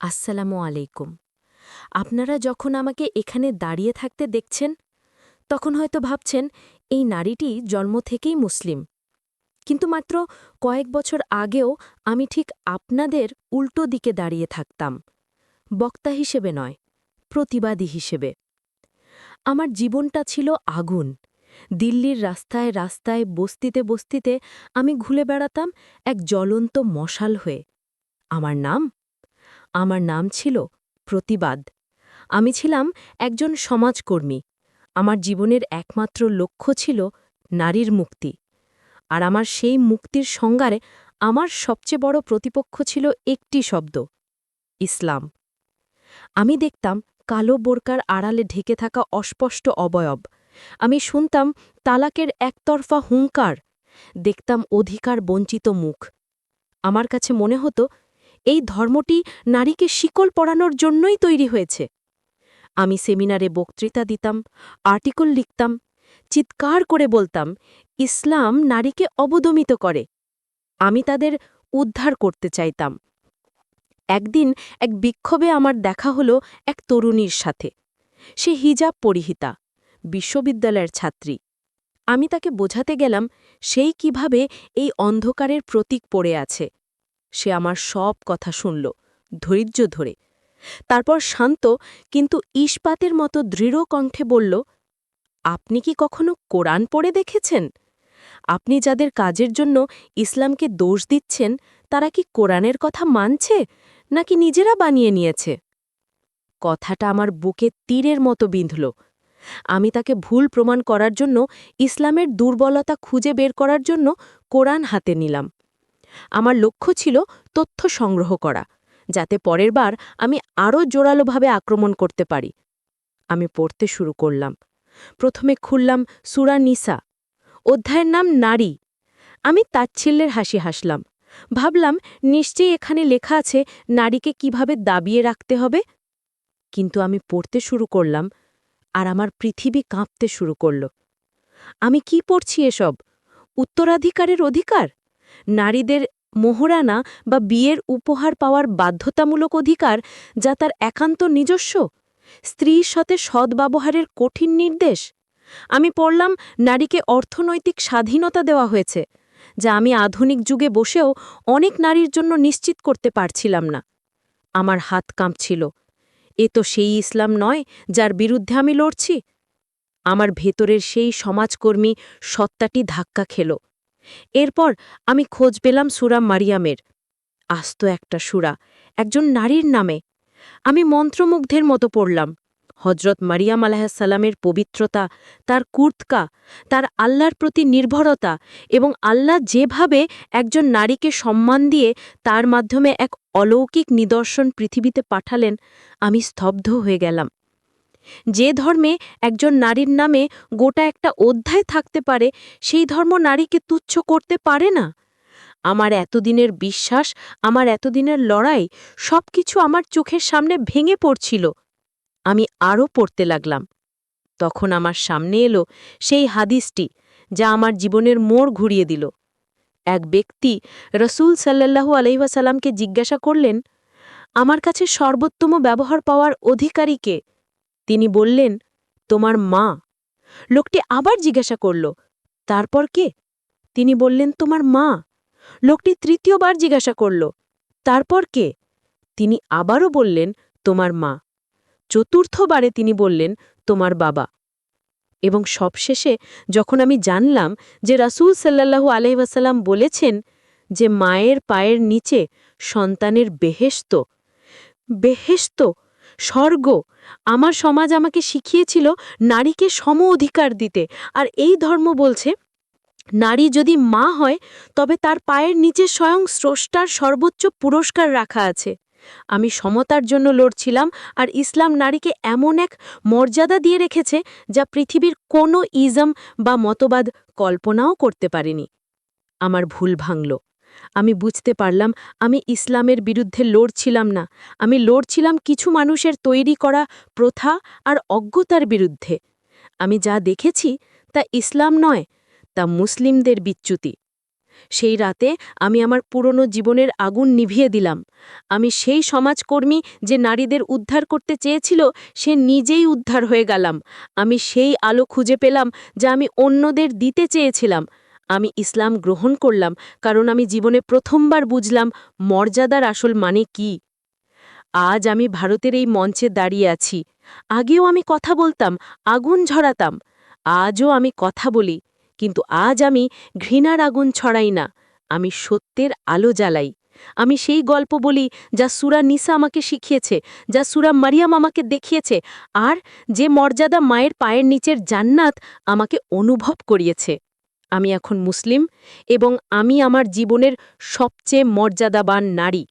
আসসালামু আলাইকুম। আপনারা যখন আমাকে এখানে দাঁড়িয়ে থাকতে দেখছেন, তখন হয়তো ভাবছেন, এই নারীটি জন্ম থেকেই মুসলিম। কিন্তু মাত্র কয়েক বছর আগেও আমি ঠিক আপনাদের উল্টো দিকে দাঁড়িয়ে থাকতাম। বক্তা হিসেবে নয়, প্রতিবাদী হিসেবে। আমার জীবনটা ছিল আগুন। দিল্লির রাস্তায় রাস্তায় বস্তিতে বস্তিতে আমি ঘুলে বেড়াতাম এক জ্বলন্ত মশাল হয়ে। আমার নাম আমার নাম ছিল প্রতিবাদ। আমি ছিলাম একজন সমাজকর্মী। আমার জীবনের একমাত্র লক্ষ্য ছিল নারীর মুক্তি। আর আমার সেই মুক্তির সংজ্ঞারে আমার সবচেয়ে বড় প্রতিপক্ষ ছিল একটি শব্দ, ইসলাম। আমি দেখতাম কালো বোরকার আড়ালে ঢেকে থাকা অস্পষ্ট অবয়ব। আমি শুনতাম তালাকের একতরফা হুঙ্কার। দেখতাম অধিকার বঞ্চিত মুখ। আমার কাছে মনে হতো এই ধর্মটি নারীকে শিকল পড়ানোর জন্যই তৈরি হয়েছে। আমি সেমিনারে বক্তৃতা দিতাম, আর্টিকল লিখতাম, চিৎকার করে বলতাম, ইসলাম নারীকে অবদমিত করে। আমি তাদের উদ্ধার করতে চাইতাম। একদিন এক বিক্ষোভে আমার দেখা হলো এক তরুণীর সাথে। সে হিজাব পরিহিতা, বিশ্ববিদ্যালয়ের ছাত্রী। আমি তাকে বোঝাতে গেলাম, সেই কীভাবে এই অন্ধকারের প্রতীক পড়ে আছে? সে আমার সব কথা শুনল, ধৈর্য ধরে। তারপর শান্ত কিন্তু ইস্পাতের মতো দৃঢ় কণ্ঠে বলল, আপনি কি কখনো কোরআন পড়ে দেখেছেন? আপনি যাদের কাজের জন্য ইসলামকে দোষ দিচ্ছেন, তারা কি কোরআনের কথা মানছে, নাকি নিজেরা বানিয়ে নিয়েছে? কথাটা আমার বুকে তীরের মতো বিঁধল। আমি তাকে ভুল প্রমাণ করার জন্য, ইসলামের দুর্বলতা খুঁজে বের করার জন্য কোরআন হাতে নিলাম। আমার লক্ষ্য ছিল তথ্য সংগ্রহ করা, যাতে পরের বার আমি আরও জোরালোভাবে আক্রমণ করতে পারি। আমি পড়তে শুরু করলাম। প্রথমে খুললাম সুরা নিসা। অধ্যায়ের নাম নারী। আমি তাচ্ছিল্যের হাসি হাসলাম। ভাবলাম, নিশ্চয়ই এখানে লেখা আছে নারীকে কীভাবে দাবিয়ে রাখতে হবে? কিন্তু আমি পড়তে শুরু করলাম আর আমার পৃথিবী কাঁপতে শুরু করল। আমি কি পড়ছি এসব? উত্তরাধিকারের অধিকার? নারীদের মোহরানা বা বিয়ের উপহার পাওয়ার বাধ্যতামূলক অধিকার যা তার একান্ত নিজস্ব? স্ত্রীর সাথে সদ্ব্যবহারের কঠিন নির্দেশ? আমি পড়লাম নারীকে অর্থনৈতিক স্বাধীনতা দেওয়া হয়েছে, যা আমি আধুনিক যুগে বসেও অনেক নারীর জন্য নিশ্চিত করতে পারছিলাম না। আমার হাত কাঁপছিল। এ তো সেই ইসলাম নয় যার বিরুদ্ধে আমি লড়ছি। আমার ভেতরের সেই সমাজকর্মী সত্তাটি ধাক্কা খেল। এরপর আমি খোঁজ পেলাম সুরা মারিয়ামের। আস্ত একটা সুরা, একজন নারীর নামে। আমি মন্ত্রমুগ্ধের মতো পড়লাম। হজরত মারিয়াম আলাহাসাল্লামের পবিত্রতা, তার কুর্তকা, তার আল্লাহর প্রতি নির্ভরতা এবং আল্লাহ যেভাবে একজন নারীকে সম্মান দিয়ে তার মাধ্যমে এক অলৌকিক নিদর্শন পৃথিবীতে পাঠালেন, আমি স্তব্ধ হয়ে গেলাম। যে ধর্মে একজন নারীর নামে গোটা একটা অধ্যায় থাকতে পারে, সেই ধর্ম নারীকে তুচ্ছ করতে পারে না। আমার এতদিনের বিশ্বাস, আমার এতদিনের লড়াই সব কিছু আমার চোখের সামনে ভেঙে পড়ছিল। আমি আরও পড়তে লাগলাম। তখন আমার সামনে এলো সেই হাদিসটি, যা আমার জীবনের মোড় ঘুরিয়ে দিল। এক ব্যক্তি রসুল সাল্লাল্লাহু আলহিহাসাল্লামকে জিজ্ঞাসা করলেন, আমার কাছে সর্বোত্তম ব্যবহার পাওয়ার অধিকারীকে তিনি বললেন, তোমার মা? লোকটি আবার জিজ্ঞাসা করল, তারপর কে? তিনি বললেন, তোমার মা। লোকটি তৃতীয়বার জিজ্ঞাসা করল, তারপর কে? তিনি আবারও বললেন, তোমার মা। চতুর্থবারে তিনি বললেন, তোমার বাবা। এবং সবশেষে যখন আমি জানলাম যে রাসুল সাল্লাহু আলহিবাসাল্লাম বলেছেন যে মায়ের পায়ের নিচে সন্তানের বেহেস্ত বেহেস্ত স্বর্গ। আমার সমাজ আমাকে শিখিয়েছিল নারীকে সম অধিকার দিতে। আর এই ধর্ম বলছে, নারী যদি মা হয়, তবে তার পায়ের নিচে স্বয়ং স্রষ্টার সর্বোচ্চ পুরস্কার রাখা আছে। আমি সমতার জন্য লড়ছিলাম, আর ইসলাম নারীকে এমন এক মর্যাদা দিয়ে রেখেছে, যা পৃথিবীর কোনো ইজম বা মতবাদ কল্পনাও করতে পারেনি। আমার ভুল ভাঙল। আমি বুঝতে পারলাম, আমি ইসলামের বিরুদ্ধে লড়ছিলাম না। আমি লড়ছিলাম কিছু মানুষের তৈরি করা প্রথা আর অজ্ঞতার বিরুদ্ধে। আমি যা দেখেছি তা ইসলাম নয়, তা মুসলিমদের বিচ্যুতি। সেই রাতে আমি আমার পুরনো জীবনের আগুন নিভিয়ে দিলাম। আমি সেই সমাজকর্মী যে নারীদের উদ্ধার করতে চেয়েছিল, সে নিজেই উদ্ধার হয়ে গেলাম। আমি সেই আলো খুঁজে পেলাম যা আমি অন্যদের দিতে চেয়েছিলাম। আমি ইসলাম গ্রহণ করলাম, কারণ আমি জীবনে প্রথমবার বুঝলাম মর্যাদার আসল মানে কি। আজ আমি ভারতের এই মঞ্চে দাঁড়িয়ে আছি। আগেও আমি কথা বলতাম, আগুন ঝরাতাম। আজও আমি কথা বলি, কিন্তু আজ আমি ঘৃণার আগুন ছড়াই না, আমি সত্যের আলো জ্বালাই। আমি সেই গল্প বলি যা সুরা নিসা আমাকে শিখিয়েছে, যা সুরা মারিয়াম আমাকে দেখিয়েছে, আর যে মর্যাদা মায়ের পায়ের নিচের জান্নাত আমাকে অনুভব করিয়েছে। আমি এখন মুসলিম এবং আমি আমার জীবনের সবচেয়ে মর্যাদাবান নারী।